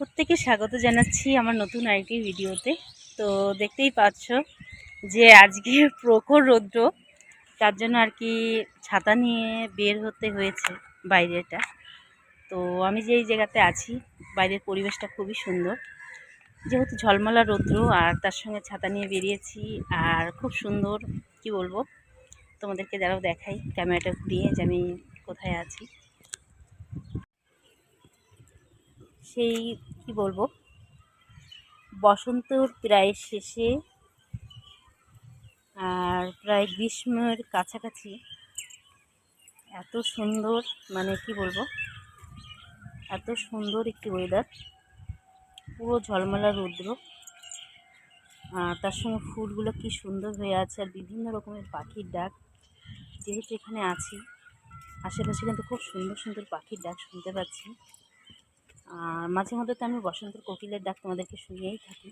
প্রত্যেকে স্বাগত জানাচ্ছি আমার নতুন আরেকটি ভিডিওতে। তো দেখতেই পাচ্ছ যে আজকে প্রখর রৌদ্র, তার জন্য আর কি ছাতা নিয়ে বের হতে হয়েছে বাইরেটা। তো আমি যেই জায়গাতে আছি, বাইরের পরিবেশটা খুবই সুন্দর। যেহেতু ঝলমলা রৌদ্র, আর তার সঙ্গে ছাতা নিয়ে বেরিয়েছি, আর খুব সুন্দর, কি বলব? তোমাদেরকে যারাও দেখাই, ক্যামেরাটা ঘুরিয়ে যে আমি কোথায় আছি। সেই কি বলব? বসন্তর প্রায় শেষে আর প্রায় গ্রীষ্মের কাছাকাছি এত সুন্দর মানে কি বলব? এত সুন্দর একটি ওয়েদার পুরো ঝলমলা রৌদ্র। তার সঙ্গে ফুলগুলো কি সুন্দর হয়ে আছে আর বিভিন্ন রকমের পাখির ডাক। যেহেতু এখানে আছি, আশেপাশে কিন্তু খুব সুন্দর সুন্দর পাখির ডাক শুনতে পাচ্ছি। আর মাঝে মধ্যে তো আমি বসন্তের কোকিলের ডাক তোমাদেরকে শুনিয়েই থাকি।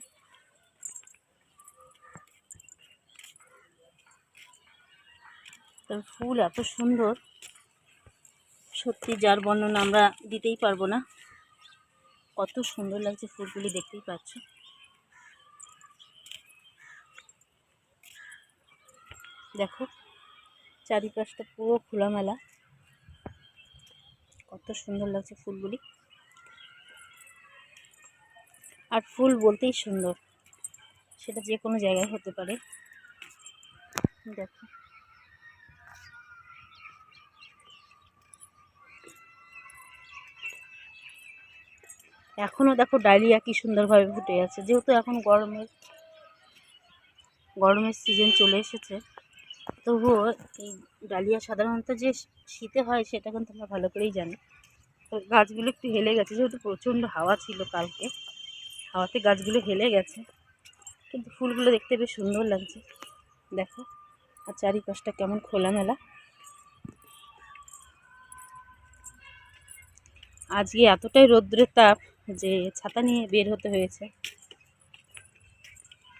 তবে ফুল এত সুন্দর। সত্যি যার বর্ণনা আমরা দিতেই পারব না। কত সুন্দর লাগছে ফুলগুলি দেখতেই পাচ্ছ। দেখো, চারিপাশটা পুরো খোলামেলা। কত সুন্দর লাগছে ফুলগুলি। আর ফুল বলতেই সুন্দর। সেটা যে কোনো জায়গায় হতে পারে। দেখো। এখনও দেখো ডালিয়া কি সুন্দরভাবে ফুটে আছে। যেহেতু এখন গরমের গরমের সিজন চলে এসেছে, তবুও এই ডালিয়া সাধারণত যে শীতে হয় সেটা কিন্তু আমরা ভালো করেই জানি। তো গাছগুলো একটু হেলে গেছে, যেহেতু প্রচণ্ড হাওয়া ছিল কালকে। হাওয়াতে গাছগুলো হেলে গেছে। কিন্তু ফুলগুলো দেখতে বেশ সুন্দর লাগছে। দেখো, আর চারিপাশটা কেমন খোলামেলা। আজকে এতটাই রৌদ্রের তাপ যে ছাতা নিয়ে বের হতে হয়েছে।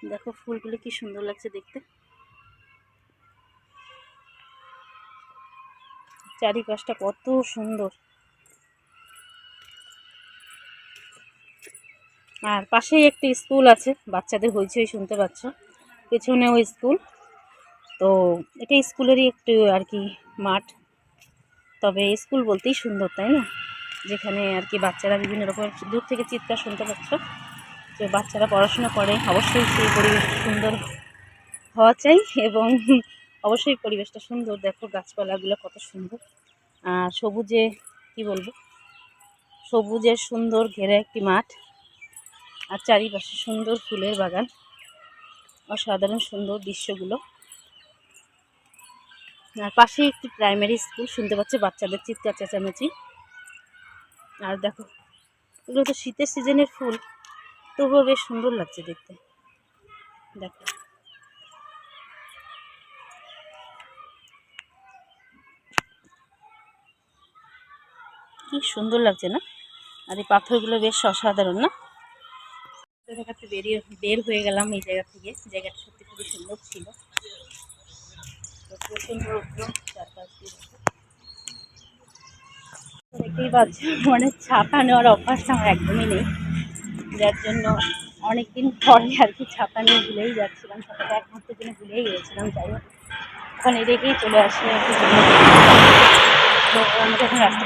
দেখো ফুলগুলো কি সুন্দর লাগছে দেখতে। চারিপাশটা কত সুন্দর। আর পাশেই একটি স্কুল আছে, বাচ্চাদের হইচই শুনতে পাচ্ছ। পেছনেও স্কুল। তো এটা স্কুলেরই একটু আর কি মাঠ। তবে স্কুল বলতেই সুন্দর, তাই না? যেখানে আর কি বাচ্চারা বিভিন্ন রকমের দূর থেকে চিৎকার শুনতে পাচ্ছ। যে বাচ্চারা পড়াশোনা করে, অবশ্যই সেই পরিবেশ সুন্দর হওয়া চাই এবং অবশ্যই পরিবেশটা সুন্দর। দেখো গাছপালাগুলো কত সুন্দর। আর সবুজে, কি বলব? সবুজের সুন্দর ঘেরা একটি মাঠ। আর চারিপাশে সুন্দর ফুলের বাগান। অসাধারণ সুন্দর দৃশ্যগুলো। আর পাশে একটি প্রাইমারি স্কুল শুনতে পাচ্ছে বাচ্চাদের চিৎকার চেঁচামেচি। আর দেখো, এগুলো তো শীতের সিজনের ফুল, তবুও বেশ সুন্দর লাগছে দেখতে। দেখো। কি সুন্দর লাগছে না? আর এই পাথরগুলো বেশ অসাধারণ না? দেখাতে বেরিয়ে বের হয়ে গেলাম এই জায়গা থেকে। জায়গাটা সত্যি খুবই সুন্দর ছিল। তো রৌদ্র দেখতেই পাচ্ছ মানে ছাতা নেওয়ার অভ্যাসটা আমার একদমই নেই। যার জন্য অনেকদিন পরে আর কি ছাতা নিয়ে ভুলেই যাচ্ছিলাম। ছাতাটা এক মুহূর্তের জন্য ভুলেই গিয়েছিলাম, যাই হোক। ওখানে রেখেই চলে আসি আর কি। এখন রাস্তা